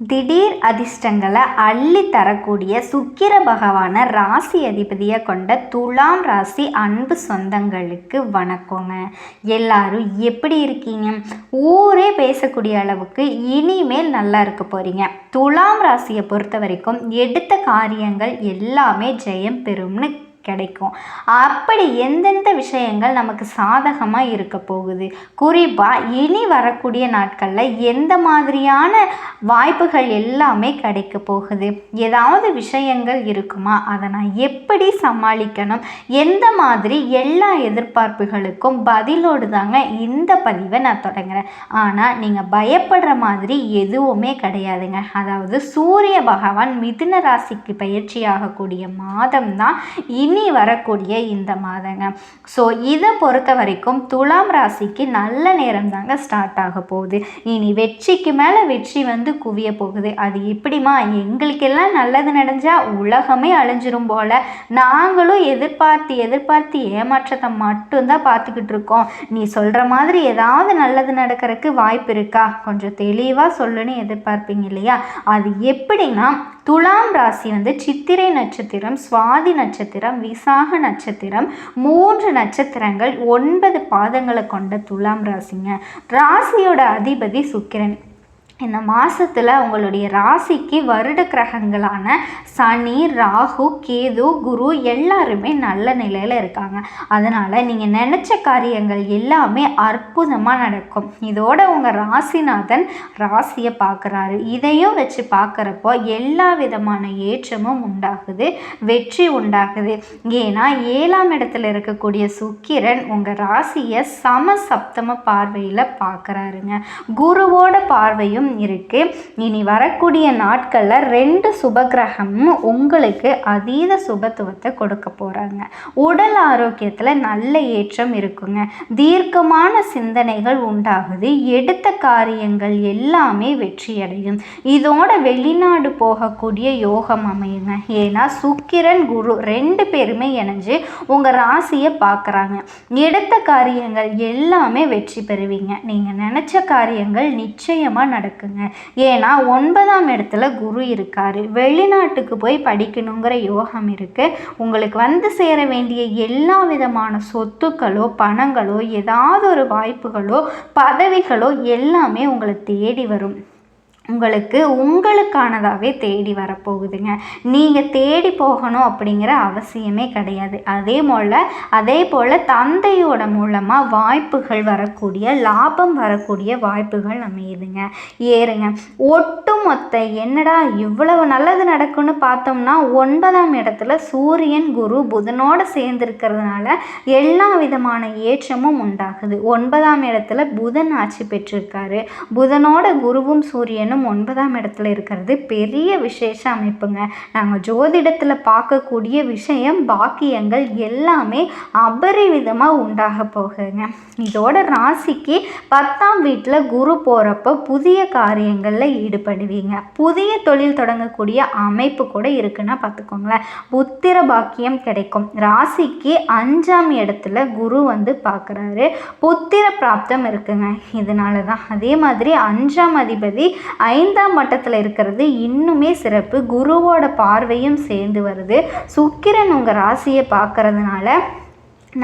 திடீர் அதிர்ஷ்டங்களை அள்ளி தரக்கூடிய சுக்கிர பகவானை ராசி அதிபதியை கொண்ட துலாம் ராசி அன்பு சொந்தங்களுக்கு வணக்கங்க. எல்லாரும் எப்படி இருக்கீங்க? ஊரே பேசக்கூடிய அளவுக்கு இனிமேல் நல்லா இருக்க போறீங்க. துலாம் ராசியை பொறுத்த வரைக்கும் எடுத்த காரியங்கள் எல்லாமே ஜெயம் பெறும்னு கிடைக்கும். அப்படி எந்தெந்த விஷயங்கள் நமக்கு சாதகமாக இருக்க போகுது? குறிப்பாக இனி வரக்கூடிய நாட்களில் எந்த மாதிரியான வாய்ப்புகள் எல்லாமே கிடைக்க போகுது? ஏதாவது விஷயங்கள் இருக்குமா? அதை நான் எப்படி சமாளிக்கணும்? எந்த மாதிரி எல்லா எதிர்பார்ப்புகளுக்கும் பதிலோடு தாங்க இந்த பதிவை நான் தொடங்குறேன். ஆனால் நீங்கள் பயப்படுற மாதிரி எதுவுமே கிடையாதுங்க. அதாவது சூரிய பகவான் மிதுன ராசிக்கு பயிற்சி ஆகக்கூடிய மாதம் தான் இனி வரக்கூடிய இந்த மாதங்க. ஸோ இதை பொறுத்த வரைக்கும் துலாம் ராசிக்கு நல்ல நேரம் தாங்க ஸ்டார்ட் ஆக போகுது. இனி வெற்றிக்கு மேலே வெற்றி வந்து குவிய போகுது. அது எப்படிமா எங்களுக்கெல்லாம் நல்லது நடஞ்சால் உலகமே அழிஞ்சிரும் போல. நாங்களும் எதிர்பார்த்து எதிர்பார்த்து ஏமாற்றத்தை மட்டும்தான் பார்த்துக்கிட்டு இருக்கோம். நீ சொல்கிற மாதிரி ஏதாவது நல்லது நடக்கிறதுக்கு வாய்ப்பு இருக்கா? கொஞ்சம் தெளிவாக சொல்லுன்னு எதிர்பார்ப்பீங்க இல்லையா? அது எப்படின்னா துலாம் ராசி வந்து சித்திரை நட்சத்திரம் சுவாதி நட்சத்திரம் விசாக நட்சத்திரம் மூன்று நட்சத்திரங்கள் ஒன்பது பாதங்களை கொண்ட துலாம் ராசிங்க. ராசியோட அதிபதி சுக்கிரன். இந்த மாதத்தில் உங்களுடைய ராசிக்கு வருட கிரகங்களான சனி ராகு கேது குரு எல்லாருமே நல்ல நிலையில் இருக்காங்க. அதனால் நீங்கள் நினச்ச காரியங்கள் எல்லாமே அற்புதமாக நடக்கும். இதோட உங்கள் ராசிநாதன் ராசியை பார்க்குறாரு இதையும் வச்சு பார்க்குறப்போ எல்லா விதமான ஏற்றமும் உண்டாகுது வெற்றி உண்டாகுது. ஏன்னா ஏழாம் இடத்துல இருக்கக்கூடிய சுக்கிரன் உங்கள் ராசியை சம சப்தம பார்வையில் பார்க்குறாருங்க குருவோட பார்வையும் இருக்கு. இனி வரக்கூடிய நாட்களில் ரெண்டு சுபகிரகமும் உங்களுக்கு அதீத சுபத்துவத்தை கொடுக்க போகிறாங்க உடல் ஆரோக்கியத்தில் நல்ல ஏற்றம் இருக்குங்க. தீர்க்கமான சிந்தனைகள் உண்டாகுது. எடுத்த காரியங்கள் எல்லாமே வெற்றியடையும். இதோட வெளிநாடு போகக்கூடிய யோகம் அமையுங்க. ஏன்னா சுக்கிரன் குரு ரெண்டு பேருமே இணைஞ்சு உங்கள் ராசியை பார்க்குறாங்க எடுத்த காரியங்கள் எல்லாமே வெற்றி பெறுவீங்க. நீங்கள் நினச்ச காரியங்கள் நிச்சயமாக நடக்கும். இருக்குங்க. ஏன்னா ஒன்பதாம் இடத்துல குரு இருக்காரு. வெளிநாட்டுக்கு போய் படிக்கணுங்கிற யோகம் இருக்கு. உங்களுக்கு வந்து சேர வேண்டிய எல்லா விதமான சொத்துக்களோ பணங்களோ ஏதாவது ஒரு வாய்ப்புகளோ பதவிகளோ எல்லாமே உங்களை தேடி வரும். உங்களுக்கு உங்களுக்கானதாகவே தேடி வரப்போகுதுங்க. நீங்கள் தேடி போகணும் அப்படிங்கிற அவசியமே கிடையாது. அதே போல் அதே போல் தந்தையோட மூலமாக வாய்ப்புகள் வரக்கூடிய லாபம் வரக்கூடிய வாய்ப்புகள் அமையுதுங்க. ஏறுங்க. ஒட்டுமொத்த என்னடா இவ்வளவு நல்லது நடக்கும்னு பார்த்தோம்னா ஒன்பதாம் இடத்துல சூரியன் குரு புதனோடு சேர்ந்துருக்கிறதுனால எல்லா விதமான ஏற்றமும் உண்டாகுது. ஒன்பதாம் இடத்துல புதன் ஆட்சி பெற்றிருக்காரு. புதனோட குருவும் சூரியனும் ஒன்பதாம் இடத்துல இருக்கிறது. பெரிய விசேஷ அமைப்புங்க. நாங்கள் ஜோதிடத்தில் பார்க்கக்கூடிய விஷயம் பாக்கியங்கள் எல்லாமே அபரிவிதமாக உண்டாக போகுங்க இதோட ராசிக்கு பத்தாம் வீட்டில் குரு போகிறப்போ புதிய காரியங்களில் ஈடுபடுவீங்க. புதிய தொழில் தொடங்கக்கூடிய அமைப்பு கூட இருக்குன்னா பார்த்துக்கோங்களேன். புத்திர பாக்கியம் கிடைக்கும். ராசிக்கு அஞ்சாம் இடத்துல குரு வந்து பார்க்குறாரு. புத்திர பிராப்தம் இருக்குங்க. இதனால தான் அதே மாதிரி அஞ்சாம் அதிபதி ஐந்தாம் மட்டத்தில் இருக்கிறது இன்னுமே சிறப்பு. குருவோட பார்வையும் சேர்ந்து வருது. சுக்கிரன் உங்கள் ராசியை பார்க்கறதுனால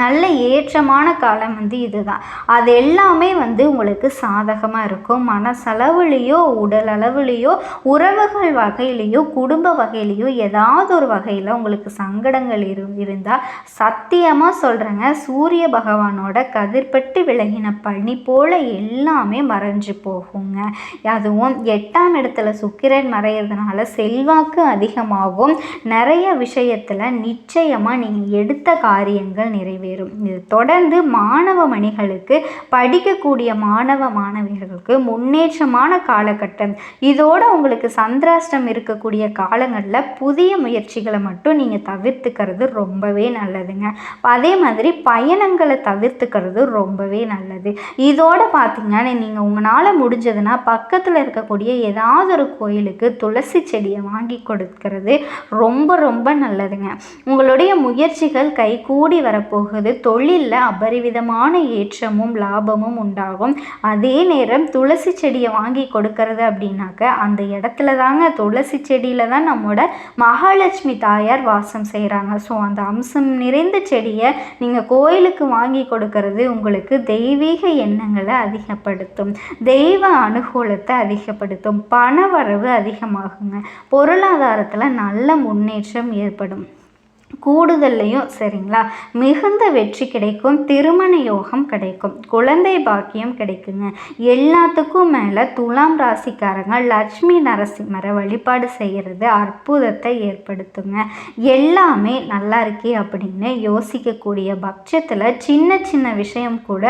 நல்ல ஏற்றமான காலம் வந்து இதுதான். அது எல்லாமே வந்து உங்களுக்கு சாதகமாக இருக்கும். மனசளவுலேயோ உடல் அளவுலேயோ உறவுகள் வகையிலையோ குடும்ப வகையிலையோ ஏதாவது ஒரு வகையில் உங்களுக்கு சங்கடங்கள் இரு இருந்தால் சத்தியமாக சொல்கிறேங்க சூரிய பகவானோட கதிர்பட்டு விலகின பனி போல் எல்லாமே மறைஞ்சு போகுங்க. அதுவும் எட்டாம் இடத்துல சுக்கிரன் மறையிறதுனால செல்வாக்கு அதிகமாகும். நிறைய விஷயத்தில் நிச்சயமாக நீங்கள் எடுத்த காரியங்கள் நிறைவு நிறைவேறும். இது தொடர்ந்து மாணவ மணிகளுக்கு படிக்கக்கூடிய மாணவ மாணவியர்களுக்கு முன்னேற்றமான காலகட்டம். இதோட உங்களுக்கு சந்திராஷ்டம் இருக்கக்கூடிய காலங்களில் புதிய முயற்சிகளை மட்டும் நீங்கள் தவிர்த்துக்கிறது ரொம்பவே நல்லதுங்க. அதே மாதிரி பயணங்களை தவிர்த்துக்கிறது ரொம்பவே நல்லது. இதோட பார்த்தீங்கன்னா நீங்கள் உங்களால் முடிஞ்சதுன்னா பக்கத்தில் இருக்கக்கூடிய ஏதாவது ஒரு கோயிலுக்கு துளசி செடியை வாங்கி கொடுக்கறது ரொம்ப ரொம்ப நல்லதுங்க. உங்களுடைய முயற்சிகள் கைகூடி வரப்போகுது. போகுது. தொழிலில் அபரிவிதமான ஏற்றமும் லாபமும் உண்டாகும். அதே நேரம் துளசி செடியை வாங்கி கொடுக்கறது அப்படின்னாக்க அந்த இடத்துல தாங்க துளசி செடியில் தான் நம்மளோட மகாலட்சுமி தாயார் வாசம் செய்கிறாங்க ஸோ அந்த அம்சம் நிறைந்த செடியை நீங்கள் கோயிலுக்கு வாங்கி கொடுக்கறது உங்களுக்கு தெய்வீக எண்ணங்களை அதிகப்படுத்தும். தெய்வ அனுகூலத்தை அதிகப்படுத்தும். பண வரவு அதிகமாகுங்க. பொருளாதாரத்தில் நல்ல முன்னேற்றம் ஏற்படும். கூடுதல்லையும் சரிங்களா? மிகுந்த வெற்றி கிடைக்கும் திருமண யோகம் கிடைக்கும் குழந்தை பாக்கியம் கிடைக்குங்க. எல்லாத்துக்கும் மேலே துலாம் ராசிக்காரங்க லட்சுமி நரசிம்மரை வழிபாடு செய்கிறது அற்புதத்தை ஏற்படுத்துங்க. எல்லாமே நல்லா இருக்கே அப்படின்னு யோசிக்கக்கூடிய பட்சத்தில் சின்ன சின்ன விஷயம் கூட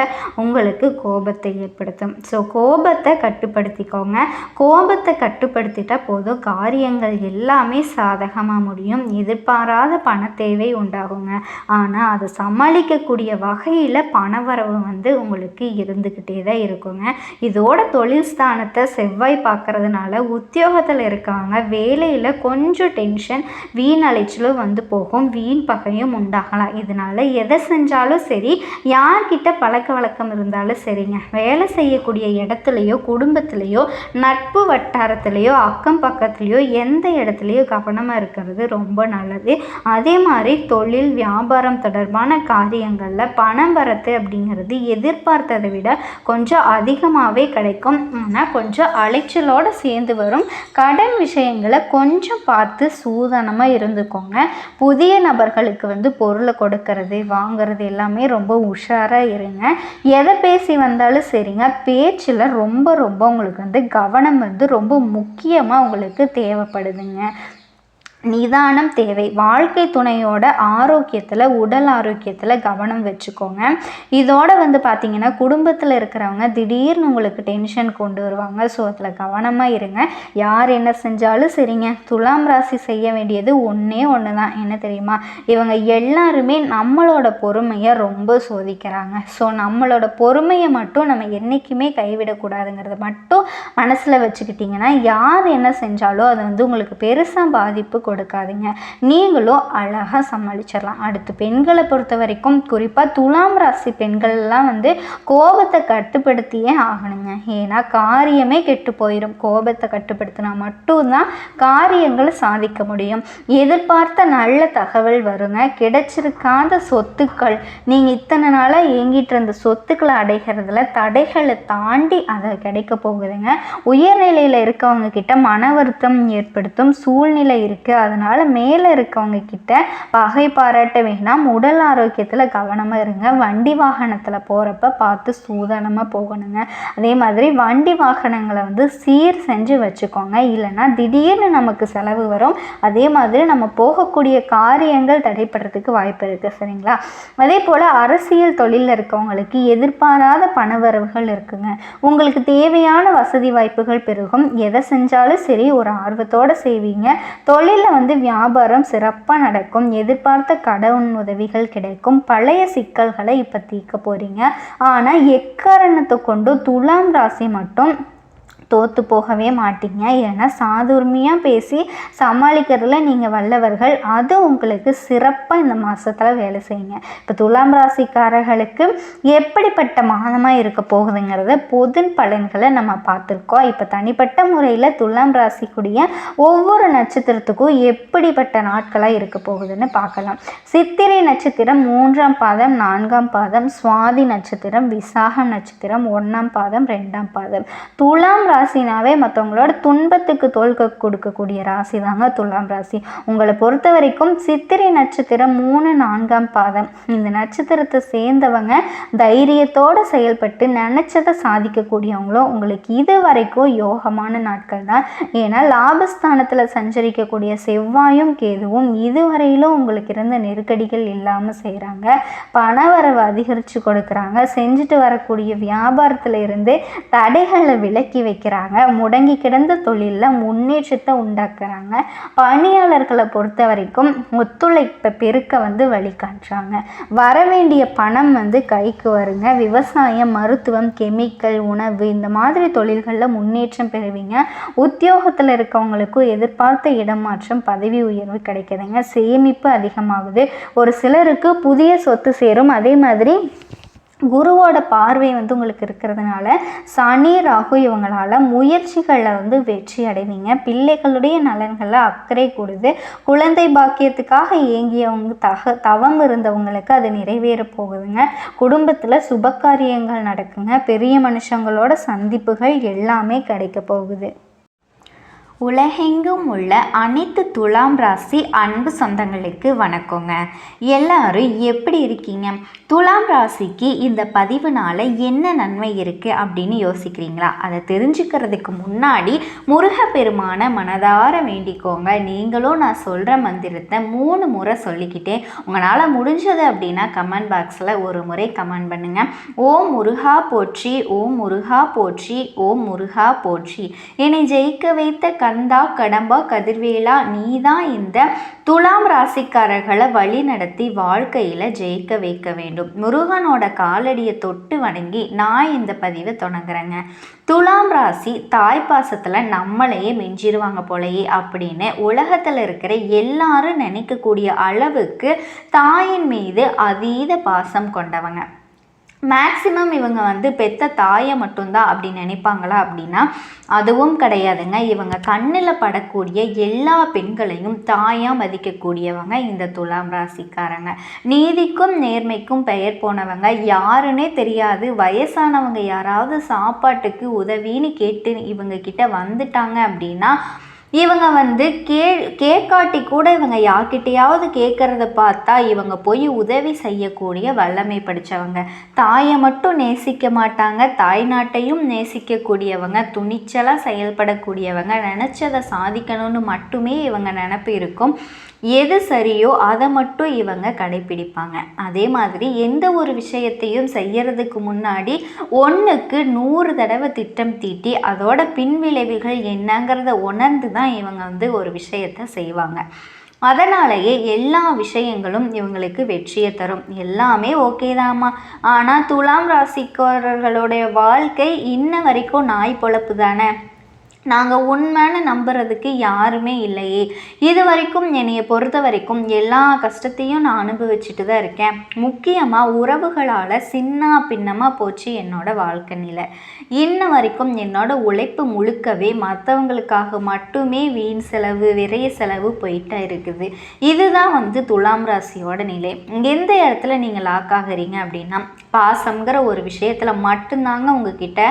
உங்களுக்கு கோபத்தை ஏற்படுத்தும். ஸோ கோபத்தை கட்டுப்படுத்திக்கோங்க. கோபத்தை கட்டுப்படுத்திட்டால் போதும். காரியங்கள் எல்லாமே சாதகமாக முடியும். எதிர்பாராத பண தேவை உண்டாகுங்க. ஆனால் அதை சமாளிக்கக்கூடிய வகையில் பணவரவு வந்து உங்களுக்கு இருந்துக்கிட்டே தான் இருக்குங்க. இதோட தொழில் ஸ்தானத்தை செவ்வாய் பார்க்கறதுனால உத்தியோகத்தில் இருக்கவங்க வேலையில் கொஞ்சம் டென்ஷன் வீண் அலைச்சலும் வந்து போகும். வீண் பகையும் உண்டாகலாம். இதனால் எதை செஞ்சாலும் சரி யார்கிட்ட பழக்க வழக்கம் இருந்தாலும் சரிங்க. வேலை செய்யக்கூடிய இடத்துலையோ குடும்பத்திலையோ நட்பு வட்டாரத்துலேயோ அக்கம் பக்கத்துலேயோ எந்த இடத்துலையோ கவனமாக இருக்கிறது ரொம்ப நல்லது. அதே மாதிரி தொழில் வியாபாரம் தொடர்பான காரியங்களில் பணம் வரத்து அப்படிங்கிறது எதிர்பார்த்ததை விட கொஞ்சம் அதிகமாகவே கிடைக்கும். ஆனால் கொஞ்சம் அலைச்சலோடு சேர்ந்து வரும். கடன் விஷயங்களை கொஞ்சம் பார்த்து சூதனமாக இருந்துக்கோங்க. புதிய நபர்களுக்கு வந்து பொருளை கொடுக்கறது வாங்குறது எல்லாமே ரொம்ப உஷாராக இருங்க. எதை பேசி வந்தாலும் சரிங்க. பேச்சில் ரொம்ப ரொம்ப உங்களுக்கு வந்து கவனம் வந்து ரொம்ப முக்கியமாக உங்களுக்கு தேவைப்படுதுங்க. நிதானம் தேவை. வாழ்க்கை துணையோட ஆரோக்கியத்தில் உடல் ஆரோக்கியத்தில் கவனம் வச்சுக்கோங்க. இதோட வந்து பார்த்திங்கன்னா குடும்பத்தில் இருக்கிறவங்க திடீர்னு உங்களுக்கு டென்ஷன் கொண்டு வருவாங்க. ஸோ அதில் கவனமாக இருங்க. யார் என்ன செஞ்சாலும் சரிங்க. துலாம் ராசி செய்ய வேண்டியது ஒன்றே ஒன்று தான் என்ன தெரியுமா? இவங்க எல்லாருமே நம்மளோட பொறுமையை ரொம்ப சோதிக்கிறாங்க. ஸோ நம்மளோட பொறுமையை மட்டும் நம்ம என்றைக்குமே கைவிடக்கூடாதுங்கிறத மட்டும் மனசில் வச்சுக்கிட்டிங்கன்னா யார் என்ன செஞ்சாலும் அது வந்து உங்களுக்கு பெருசாக பாதிப்பு கொடுக்காதீங்க. நீங்களும் அழகாக சமாளிச்சிடலாம் அடுத்து பெண்களை பொறுத்த வரைக்கும் குறிப்பாக துலாம் ராசி பெண்கள்லாம் வந்து கோபத்தை கட்டுப்படுத்தியே ஆகணுங்க. ஏன்னா காரியமே கெட்டு போயிடும் கோபத்தை கட்டுப்படுத்தினா மட்டும்தான் காரியங்களை சாதிக்க முடியும். எதிர்பார்த்த நல்ல தகவல் வருங்க. கிடைச்சிருக்காத சொத்துக்கள். நீங்கள் இத்தனை நாளாக இயங்கிட்டு இருந்த சொத்துக்களை அடைகிறதுல தடைகளை தாண்டி அதை கிடைக்க போகுதுங்க. உயர்நிலையில் இருக்கவங்க கிட்ட மன வருத்தம் ஏற்படுத்தும் சூழ்நிலை இருக்குது அதனால் மேலே இருக்கவங்க கிட்ட பகை பாராட்ட வேணாம். உடல் ஆரோக்கியத்தில் கவனமாக இருங்க. வண்டி வாகனத்தில் போகிறப்ப பார்த்து சூதானமாக போகணுங்க. அதே மாதிரி வண்டி வாகனங்களை வந்து சீர் செஞ்சு வச்சுக்கோங்க. இல்லைன்னா திடீர்னு நமக்கு செலவு வரும். அதே மாதிரி நம்ம போகக்கூடிய காரியங்கள் தடைப்படுறதுக்கு வாய்ப்பு இருக்குது சரிங்களா? அதே போல் அரசியல் தொழிலில் இருக்கவங்களுக்கு எதிர்பாராத பணவரவுகள் இருக்குங்க. உங்களுக்கு தேவையான வசதி வாய்ப்புகள் பெருகும். எதை செஞ்சாலும் சரி ஒரு ஆர்வத்தோடு செய்வீங்க. தொழிலில் வந்து வியாபாரம் சிறப்பாக நடக்கும். எதிர்பார்த்த கடவுள் உதவிகள் கிடைக்கும். பழைய சிக்கல்களை இப்போ தீர்க்க போகிறீங்க ஆனால் எக்காரணத்தை கொண்டு துலாம் ராசி மட்டும் தோற்று போகவே மாட்டீங்க. ஏன்னா சாதுர்மையாக பேசி சமாளிக்கிறதுல நீங்கள் வல்லவர்கள். அது உங்களுக்கு சிறப்பாக இந்த மாதத்தில் வேலை செய்யுங்க. இப்போ துலாம் ராசிக்காரர்களுக்கு எப்படிப்பட்ட மாதமாக இருக்க போகுதுங்கிறத பொது பலன்களை நம்ம பார்த்துருக்கோம். இப்போ தனிப்பட்ட முறையில் துலாம் ராசிக்குரிய ஒவ்வொரு நட்சத்திரத்துக்கும் எப்படிப்பட்ட நாட்களாக இருக்க போகுதுன்னு பார்க்கலாம். சித்திரை நட்சத்திரம் மூன்றாம் பாதம் நான்காம் பாதம் சுவாதி நட்சத்திரம் விசாகம் நட்சத்திரம் ஒன்றாம் பாதம் ரெண்டாம் பாதம். துலாம் ராசினாவே மற்றவங்களோட துன்பத்துக்கு தோல்க கொடுக்கக்கூடிய ராசி தாங்க துலாம் ராசி. உங்களை பொறுத்த வரைக்கும் சித்திரை நட்சத்திரம் மூணு நான்காம் பாதம். இந்த நட்சத்திரத்தை சேர்ந்தவங்க தைரியத்தோடு செயல்பட்டு நினச்சதை சாதிக்கக்கூடியவங்களும் உங்களுக்கு இது வரைக்கும் யோகமான நாட்கள் தான். ஏன்னா லாபஸ்தானத்தில் சஞ்சரிக்கக்கூடிய செவ்வாயும் கேதுவும் இதுவரையிலும் உங்களுக்கு இருந்த நெருக்கடிகள் இல்லாமல் செய்கிறாங்க பணவரவு அதிகரித்து கொடுக்குறாங்க. செஞ்சுட்டு வரக்கூடிய வியாபாரத்தில் இருந்து தடைகளை விலக்கி வைக்கிறாங்க வைக்கிறாங்க. முடங்கி கிடந்த தொழிலில் முன்னேற்றத்தை உண்டாக்குறாங்க. பணியாளர்களை பொறுத்த வரைக்கும் ஒத்துழைப்பை பெருக்க வந்து வழிகாட்டுறாங்க வர வேண்டிய பணம் வந்து கைக்கு வருங்க. விவசாயம் மருத்துவம் கெமிக்கல் உணவு இந்த மாதிரி தொழில்களில் முன்னேற்றம் பெறுவீங்க. உத்தியோகத்தில் இருக்கவங்களுக்கும் எதிர்பார்த்த இடமாற்றம் பதவி உயர்வு கிடைக்குதுங்க. சேமிப்பு அதிகமாகுது. ஒரு சிலருக்கு புதிய சொத்து சேரும். அதே மாதிரி குருவோட பார்வை வந்து உங்களுக்கு இருக்கிறதுனால சனி ராகு இவங்களால் முயற்சிகளில் வந்து வெற்றி அடைவீங்க. பிள்ளைகளுடைய நலன்களில் அக்கறை கூடுது. குழந்தை பாக்கியத்துக்காக ஏங்கியவங்க தக தவம் இருந்தவங்களுக்கு அது நிறைவேற போகுதுங்க. குடும்பத்தில் சுபகாரியங்கள் நடக்குங்க. பெரிய மனுஷங்களோட சந்திப்புகள் எல்லாமே கிடைக்க போகுது. உலகெங்கும் உள்ள அனைத்து துலாம் ராசி அன்பு சொந்தங்களுக்கு வணக்கங்க. எல்லாரும் எப்படி இருக்கீங்க? துலாம் ராசிக்கு இந்த பதிவுனால என்ன நன்மை இருக்குது அப்படின்னு யோசிக்கிறீங்களா? அதை தெரிஞ்சுக்கிறதுக்கு முன்னாடி முருகப்பெருமான மனதார வேண்டிக்கோங்க. நீங்களும் நான் சொல்கிற மந்திரத்தை மூணு முறை சொல்லிக்கிட்டே உங்களால் முடிஞ்சது அப்படின்னா கமெண்ட் பாக்ஸில் ஒரு முறை கமெண்ட் பண்ணுங்கள் ஓம் முருகா போற்றி ஓம் முருகா போற்றி ஓம் முருகா போற்றி. என்னை ஜெயிக்க வைத்த கந்தா கடம்பா கதிர்வேலா நீ தான் இந்த துலாம் ராசிக்காரர்களை வழி நடத்தி வாழ்க்கையில் ஜெயிக்க வைக்க வேண்டும். முருகனோட காலடியை தொட்டு வணங்கி நான் இந்த பதிவை தொடங்குறேங்க. துலாம் ராசி தாய் பாசத்தில் நம்மளையே மிஞ்சிருவாங்க போலயே அப்படின்னு உலகத்தில் இருக்கிற எல்லாரும் நினைக்கக்கூடிய அளவுக்கு தாயின் மீது அதீத பாசம் கொண்டவங்க. மேக்சிமம் இவங்க வந்து பெத்த தாயை மட்டும்தான் அப்படி நினைப்பாங்களா அப்படின்னா அதுவும் கிடையாதுங்க. இவங்க கண்ணில் படக்கூடிய எல்லா பெண்களையும் தாயாக மதிக்கக்கூடியவங்க இந்த துலாம் ராசிக்காரங்க. நீதிக்கும் நேர்மைக்கும் பெயர் போனவங்க. யாருன்னே தெரியாது. வயசானவங்க யாராவது சாப்பாட்டுக்கு உதவின்னு கேட்டு இவங்க கிட்ட வந்துட்டாங்க அப்படின்னா இவங்க வந்து கே கேட்காட்டி கூட இவங்க யார்கிட்டையாவது கேட்குறத பார்த்தா இவங்க போய் உதவி செய்யக்கூடிய வல்லமை படித்தவங்க தாயை மட்டும் நேசிக்க மாட்டாங்க. தாய் நாட்டையும் நேசிக்கக்கூடியவங்க. துணிச்சலாக செயல்படக்கூடியவங்க. நினச்சதை சாதிக்கணும்னு மட்டுமே இவங்க நினப்பு இருக்கும். எது சரியோ அதை மட்டும் இவங்க கடைப்பிடிப்பாங்க. அதே மாதிரி எந்த ஒரு விஷயத்தையும் செய்யறதுக்கு முன்னாடி ஒன்றுக்கு நூறு தடவை திட்டம் தீட்டி அதோட பின்விளைவுகள் என்னங்கிறத உணர்ந்து தான் இவங்க வந்து ஒரு விஷயத்தை செய்வாங்க. அதனாலேயே எல்லா விஷயங்களும் இவங்களுக்கு வெற்றியை தரும். எல்லாமே ஓகே தாம்மா. ஆனால் துலாம் ராசிக்காரர்களுடைய வாழ்க்கை இன்ன வரைக்கும் நாய் பொழப்பு தானே? நாங்கள் உண்மைன்னு நம்புறதுக்கு யாருமே இல்லையே. இது வரைக்கும் என்னையை பொறுத்த வரைக்கும் எல்லா கஷ்டத்தையும் நான் அனுபவிச்சுட்டு தான் இருக்கேன். முக்கியமாக உறவுகளால் சின்ன பின்னமாக போச்சு என்னோட வாழ்க்கை நிலை. இன்ன வரைக்கும் என்னோட உழைப்பு முழுக்கவே மற்றவங்களுக்காக மட்டுமே வீண் செலவு விரைய செலவு போயிட்டா இருக்குது. இதுதான் வந்து துலாம் ராசியோட நிலை. எந்த இடத்துல நீங்கள் லாக் ஆகிறீங்க அப்படின்னா பாசங்கிற ஒரு விஷயத்தில் மட்டும்தாங்க உங்ககிட்ட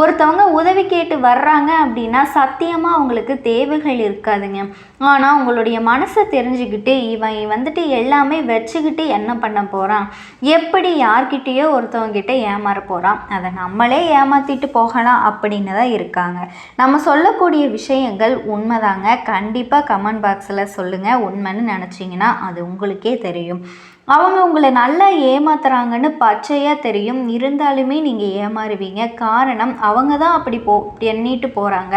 ஒருத்தவங்க உதவி கேட்டு வர்றாங்க அப்படின்னா சத்தியமாக அவங்களுக்கு தேவைகள் இருக்காதுங்க. ஆனால் உங்களுடைய மனசை தெரிஞ்சுக்கிட்டு இவன் வந்துட்டு எல்லாமே வச்சுக்கிட்டு என்ன பண்ண போகிறான் எப்படி யார்கிட்டேயோ ஒருத்தவங்கிட்ட ஏமாற போகிறான் அதை நம்மளே ஏமாற்றிட்டு போகலாம் அப்படின்னு தான் இருக்காங்க. நம்ம சொல்லக்கூடிய விஷயங்கள் உண்மைதாங்க. கண்டிப்பாக கமெண்ட் பாக்ஸில் சொல்லுங்கள் உண்மைன்னு நினச்சிங்கன்னா அது உங்களுக்கே தெரியும். அவங்க உங்களை நல்லா ஏமாத்துறாங்கன்னு பச்சையாக தெரியும். இருந்தாலுமே நீங்கள் ஏமாறுவீங்க. காரணம் அவங்க தான் அப்படி போ எண்ணிட்டு போகிறாங்க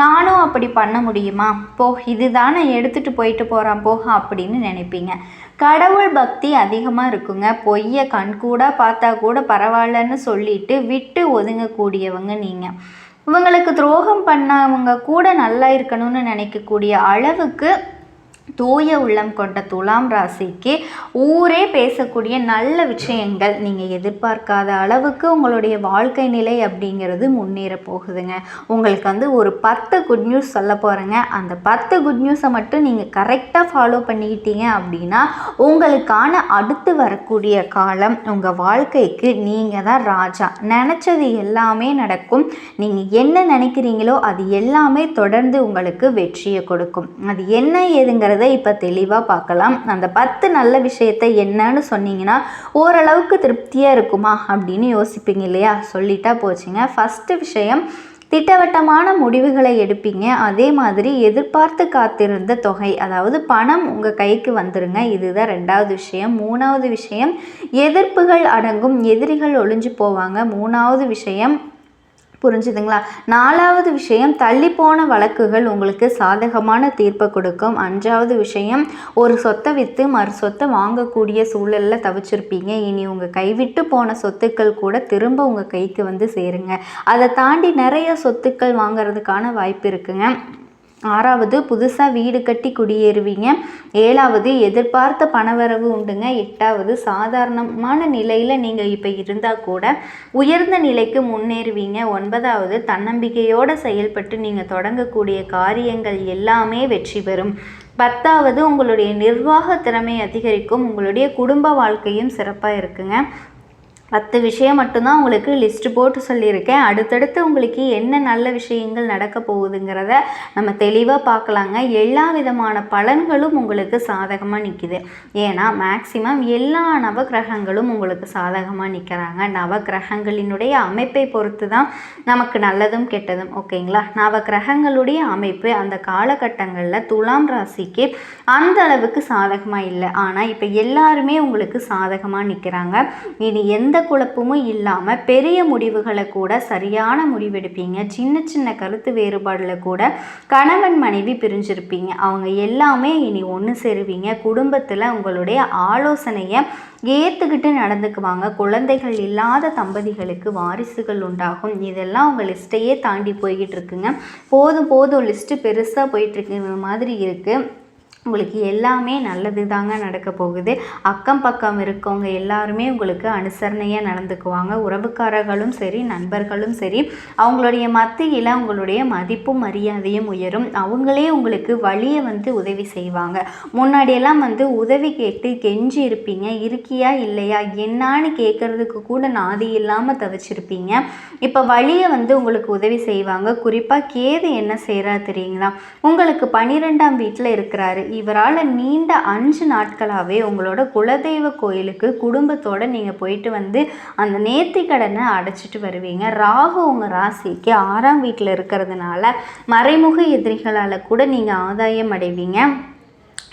நானும் அப்படி பண்ண முடியுமா? போ இதுதானே எடுத்துகிட்டு போயிட்டு போகிறான் போ அப்படின்னு நினைப்பீங்க. கடவுள் பக்தி அதிகமாக இருக்குங்க. பொய்யை கண்கூடாக பார்த்தா கூட பரவாயில்லன்னு சொல்லிட்டு விட்டு ஒதுங்கக்கூடியவங்க நீங்கள் இவங்களுக்கு துரோகம் பண்ணவங்க கூட நல்லா இருக்கணும்னு நினைக்கக்கூடிய அளவுக்கு தூய உள்ளம் கொண்ட துலாம் ராசிக்கு ஊரே பேசக்கூடிய நல்ல விஷயங்கள் நீங்கள் எதிர்பார்க்காத அளவுக்கு உங்களுடைய வாழ்க்கை நிலை அப்படிங்கிறது முன்னேற போகுதுங்க. உங்களுக்கு வந்து ஒரு பத்து குட் நியூஸ் சொல்ல போகிறேங்க அந்த பத்து குட் நியூஸை மட்டும் நீங்கள் கரெக்டாக ஃபாலோ பண்ணிக்கிட்டீங்க அப்படின்னா உங்களுக்கான அடுத்து வரக்கூடிய காலம் உங்கள் வாழ்க்கைக்கு நீங்கள் தான் ராஜா. நினச்சது எல்லாமே நடக்கும். நீங்கள் என்ன நினைக்கிறீங்களோ அது எல்லாமே தொடர்ந்து உங்களுக்கு வெற்றியை கொடுக்கும். அது என்ன ஏதுங்கிற அப்படிங்கிறத இப்போ தெளிவாக பார்க்கலாம். அந்த பத்து நல்ல விஷயத்தை என்னன்னு சொன்னீங்கன்னா ஓரளவுக்கு திருப்தியாக இருக்குமா அப்படின்னு யோசிப்பீங்க இல்லையா? சொல்லிட்டா போச்சுங்க. ஃபஸ்ட்டு விஷயம் திட்டவட்டமான முடிவுகளை எடுப்பீங்க. அதே மாதிரி எதிர்பார்த்து காத்திருந்த தொகை அதாவது பணம் உங்கள் கைக்கு வந்துருங்க. இதுதான் ரெண்டாவது விஷயம். மூணாவது விஷயம் எதிர்ப்புகள் அடங்கும் எதிரிகள் ஒளிஞ்சு போவாங்க. மூணாவது விஷயம் புரிஞ்சுதுங்களா? நாலாவது விஷயம் தள்ளிப்போன வழக்குகள் உங்களுக்கு சாதகமான தீர்ப்பை கொடுக்கும். அஞ்சாவது விஷயம் ஒரு சொத்தை விற்று மறு சொத்தை வாங்கக்கூடிய சூழலில் தவிச்சிருப்பீங்க. இனி உங்கள் கைவிட்டு போன சொத்துக்கள் கூட திரும்ப உங்கள் கைக்கு வந்து சேருங்க. அதை தாண்டி நிறைய சொத்துக்கள் வாங்கிறதுக்கான வாய்ப்பு இருக்குங்க. ஆறாவது புதுசாக வீடு கட்டி குடியேறுவீங்க. ஏழாவது எதிர்பார்த்த பணவரவு உண்டுங்க. எட்டாவது சாதாரணமான நிலையில் நீங்கள் இப்போ இருந்தால் கூட உயர்ந்த நிலைக்கு முன்னேறுவீங்க. ஒன்பதாவது தன்னம்பிக்கையோடு செயல்பட்டு நீங்கள் தொடங்கக்கூடிய காரியங்கள் எல்லாமே வெற்றி பெறும். பத்தாவது உங்களுடைய நிர்வாக திறமை அதிகரிக்கும். உங்களுடைய குடும்ப வாழ்க்கையும் சிறப்பாக இருக்குங்க. பத்து விஷயம் மட்டும்தான் உங்களுக்கு லிஸ்ட் போட்டு சொல்லியிருக்கேன். அடுத்தடுத்து உங்களுக்கு என்ன நல்ல விஷயங்கள் நடக்க போகுதுங்கிறத நம்ம தெளிவாக பார்க்கலாங்க. எல்லா விதமான பலன்களும் உங்களுக்கு சாதகமாக நிற்கிது ஏன்னா மேக்சிமம் எல்லா நவகிரகங்களும் உங்களுக்கு சாதகமாக நிற்கிறாங்க நவகிரகங்களினுடைய அமைப்பை பொறுத்து தான் நமக்கு நல்லதும் கெட்டதும் ஓகேங்களா? நவகிரகங்களுடைய அமைப்பு அந்த காலகட்டங்களில் துலாம் ராசிக்கு அந்த அளவுக்கு சாதகமாக இல்லை. ஆனால் இப்போ எல்லாருமே உங்களுக்கு சாதகமாக நிற்கிறாங்க இனி எந்த குழப்பமும் இல்லாமல் பெரிய முடிவுகளை கூட சரியான முடிவெடுப்பீங்க. சின்ன சின்ன கருத்து வேறுபாடில் கூட கணவன் மனைவி பிரிஞ்சிருப்பீங்க. அவங்க எல்லாமே இனி ஒன்று சேருவீங்க. குடும்பத்தில் உங்களுடைய ஆலோசனையை ஏற்றுக்கிட்டு நடந்துக்குவாங்க. குழந்தைகள் இல்லாத தம்பதிகளுக்கு வாரிசுகள் உண்டாகும். இதெல்லாம் உங்கள் லிஸ்ட்டையே தாண்டி போய்கிட்டு இருக்குங்க. போதும் போதும் லிஸ்ட்டு பெருசாக போயிட்டுருக்குற மாதிரி இருக்குது உங்களுக்கு எல்லாமே நல்லது தாங்க நடக்க போகுது. அக்கம் பக்கம் இருக்கவங்க எல்லாருமே உங்களுக்கு அனுசரணையாக நடந்துக்குவாங்க. உறவுக்காரர்களும் சரி நண்பர்களும் சரி அவங்களுடைய மத்தியில் உங்களுடைய மதிப்பும் மரியாதையும் உயரும். அவங்களே உங்களுக்கு வழியை வந்து உதவி செய்வாங்க. முன்னாடியெல்லாம் வந்து உதவி கேட்டு கெஞ்சி இருப்பீங்க. இருக்கியா இல்லையா என்னான்னு கேட்குறதுக்கு கூட நாதி இல்லாமல் தவிச்சிருப்பீங்க. இப்போ வழியை வந்து உங்களுக்கு உதவி செய்வாங்க. குறிப்பாக கேது என்ன செய்கிறா தெரியுங்களா? உங்களுக்கு பன்னிரெண்டாம் வீட்டில் இருக்கிறாரு. இவரால் நீண்ட அஞ்சு நாட்களாகவே உங்களோட குலதெய்வ கோயிலுக்கு குடும்பத்தோடு நீங்கள் போயிட்டு வந்து அந்த நேர்த்தி கடனை அடைச்சிட்டு வருவீங்க. ராகு உங்கள் ராசிக்கு ஆறாம் வீட்டில் இருக்கிறதுனால மறைமுக எதிரிகளால் கூட நீங்கள் ஆதாயம் அடைவீங்க.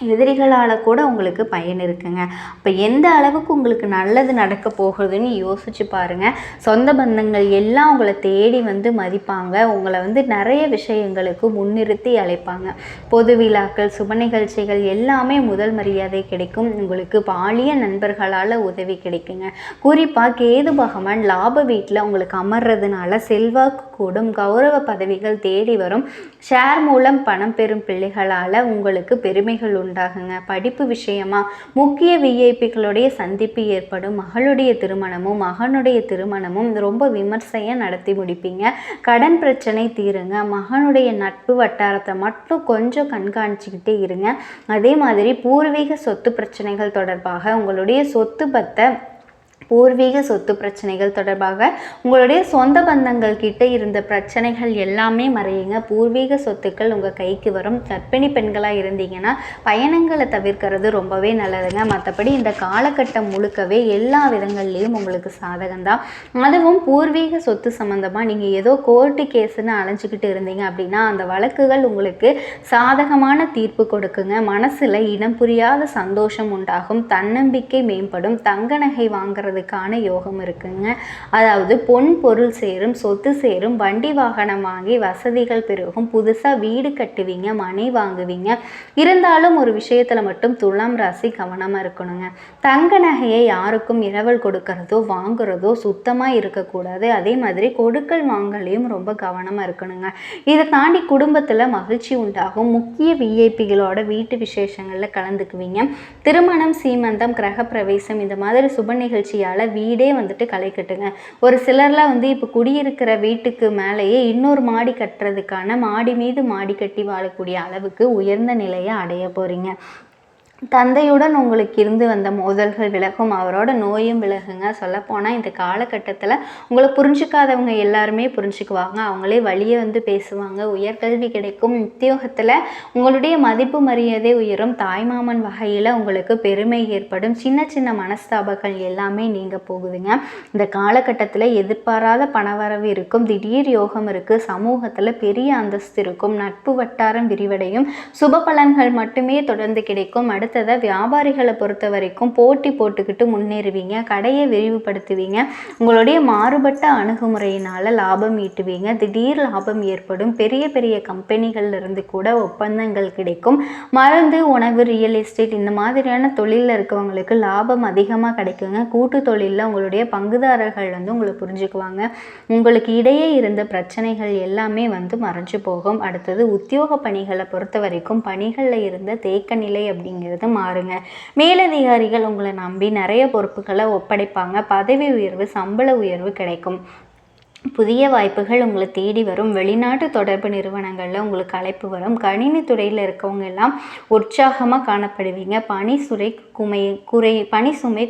எதிரிகளால் கூட உங்களுக்கு பயன் இருக்குங்க. அப்போ எந்த அளவுக்கு உங்களுக்கு நல்லது நடக்க போகுதுன்னு யோசிச்சு பாருங்கள் சொந்த பந்தங்கள் எல்லாம் உங்களை தேடி வந்து மதிப்பாங்க. உங்களை வந்து நிறைய விஷயங்களுக்கு முன்னிறுத்தி அழைப்பாங்க. பொது விழாக்கள் சுப நிகழ்ச்சிகள் எல்லாமே முதல் மரியாதை கிடைக்கும். உங்களுக்கு பாலிய நண்பர்களால் உதவி கிடைக்குங்க. குறிப்பாக கேது பகவான் லாப வீட்டில் உங்களுக்கு அமர்றதுனால செல்வாக்கு கூடும். கௌரவ பதவிகள் தேடி வரும். ஷேர் மூலம் பணம் பெறும் பிள்ளைகளால் உங்களுக்கு பெருமைகள் உண்டாகுங்க. படிப்பு விஷயமா முக்கிய விஐபிகளுடைய சந்திப்பு ஏற்படும். மகளுடைய திருமணமும் மகனுடைய திருமணமும் ரொம்ப விமர்சையாக நடத்தி முடிப்பீங்க. கடன் பிரச்சனை தீருங்க. மகனுடைய நட்பு வட்டாரத்தை மட்டும் கொஞ்சம் கண்காணிச்சுக்கிட்டே இருங்க. அதே மாதிரி பூர்வீக சொத்து பிரச்சனைகள் தொடர்பாக உங்களுடைய சொத்து பத்தை பூர்வீக சொத்து பிரச்சனைகள் தொடர்பாக உங்களுடைய சொந்த பந்தங்கள் கிட்ட இருந்த பிரச்சனைகள் எல்லாமே மறையுங்க. பூர்வீக சொத்துக்கள் உங்கள் கைக்கு வரும். கர்ப்பிணி பெண்களாக இருந்தீங்கன்னா பயணங்களை தவிர்க்கிறது ரொம்பவே நல்லதுங்க. மற்றபடி இந்த காலகட்டம் முழுக்கவே எல்லா விதங்கள்லேயும் உங்களுக்கு சாதகம் தான் அதுவும் பூர்வீக சொத்து சம்மந்தமாக நீங்கள் ஏதோ கோர்ட்டு கேஸுன்னு அலைஞ்சிக்கிட்டு இருந்தீங்க அப்படின்னா அந்த வழக்குகள் உங்களுக்கு சாதகமான தீர்ப்பு கொடுக்குங்க. மனசில் இனம் புரியாத சந்தோஷம் உண்டாகும். தன்னம்பிக்கை மேம்படும். தங்க நகை வாங்குறது போகிறதுக்கான யோகம் இருக்குங்க. அதாவது பொன் பொருள் சேரும் சொத்து சேரும் வண்டி வாகனம் வாங்கி வசதிகள் பெருகும் புதுசாக வீடு கட்டுவீங்க மனை வாங்குவீங்க. இருந்தாலும் ஒரு விஷயத்தில் மட்டும் துலாம் ராசி கவனமாக இருக்கணுங்க. தங்க நகையை யாருக்கும் இரவல் கொடுக்கறதோ வாங்குறதோ சுத்தமாக இருக்கக்கூடாது. அதே மாதிரி கொடுக்கல் வாங்கலையும் ரொம்ப கவனமாக இருக்கணுங்க. இதை தாண்டி குடும்பத்தில் மகிழ்ச்சி உண்டாகும். முக்கிய விஐபிகளோட வீட்டு விசேஷங்களில் கலந்துக்குவீங்க. திருமணம் சீமந்தம் கிரகப்பிரவேசம் இந்த மாதிரி சுப நிகழ்ச்சி முயற்சியால் வீடே வந்துட்டு களை கட்டுங்க. ஒரு சிலர்லாம் வந்து இப்போ குடியிருக்கிற வீட்டுக்கு மேலேயே இன்னொரு மாடி கட்டுறதுக்கான மாடி மீது மாடி கட்டி வாழக்கூடிய அளவுக்கு உயர்ந்த நிலையை அடைய போகிறீங்க தந்தையுடன் உங்களுக்கு இருந்து வந்த மோதல்கள் விலகும். அவரோட நோயும் விலகுங்க. சொல்லப்போனால் இந்த காலகட்டத்தில் உங்களை புரிஞ்சுக்காதவங்க எல்லாருமே புரிஞ்சுக்குவாங்க. அவங்களே வழியை வந்து பேசுவாங்க. உயர்கல்வி கிடைக்கும். உத்தியோகத்தில் உங்களுடைய மதிப்பு மரியாதை உயரும். தாய்மாமன் வகையில் உங்களுக்கு பெருமை ஏற்படும். சின்ன சின்ன மனஸ்தாபங்கள் எல்லாமே நீங்கள் போகுதுங்க. இந்த காலகட்டத்தில் எதிர்பாராத பணவரவு இருக்கும். திடீர் யோகம் இருக்குது சமூகத்தில் பெரிய அந்தஸ்து இருக்கும். நட்பு வட்டாரம் விரிவடையும். சுப பலன்கள் மட்டுமே தொடர்ந்து கிடைக்கும். அடுத்த அடுத்ததாக வியாபாரிகளை பொறுத்த வரைக்கும் போட்டி போட்டுக்கிட்டு முன்னேறுவீங்க கடையை விரிவுபடுத்துவீங்க. உங்களுடைய மாறுபட்ட அணுகுமுறையினால் லாபம் ஈட்டுவீங்க. திடீர் லாபம் ஏற்படும். பெரிய பெரிய கம்பெனிகள்ல இருந்து கூட ஒப்பந்தங்கள் கிடைக்கும். மருந்து உணவு ரியல் எஸ்டேட் இந்த மாதிரியான தொழிலில் இருக்கவங்களுக்கு லாபம் அதிகமாக கிடைக்குங்க. கூட்டு தொழிலில் உங்களுடைய பங்குதாரர்கள் வந்து உங்களை புரிஞ்சுக்குவாங்க. உங்களுக்கு இடையே இருந்த பிரச்சனைகள் எல்லாமே வந்து மறைஞ்சு போகும். அடுத்தது உத்தியோக பணிகளை பொறுத்த வரைக்கும் பணிகளில் இருந்த தேக்க நிலை அப்படிங்கிறது மாறுங்க. மேலதிகாரிகள் உங்களை நம்பி நிறைய பொறுப்புகளை ஒப்படைப்பாங்க. பதவி உயர்வு சம்பள உயர்வு கிடைக்கும். புதிய வாய்ப்புகள் உங்களை தேடி வரும். வெளிநாட்டு தொடர்பு நிறுவனங்களில் உங்களுக்கு அழைப்பு வரும். கணினி துறையில் இருக்கவங்க எல்லாம் உற்சாகமாக காணப்படுவீங்க. பணி சுரை குமை குறை பணி சுமை குறை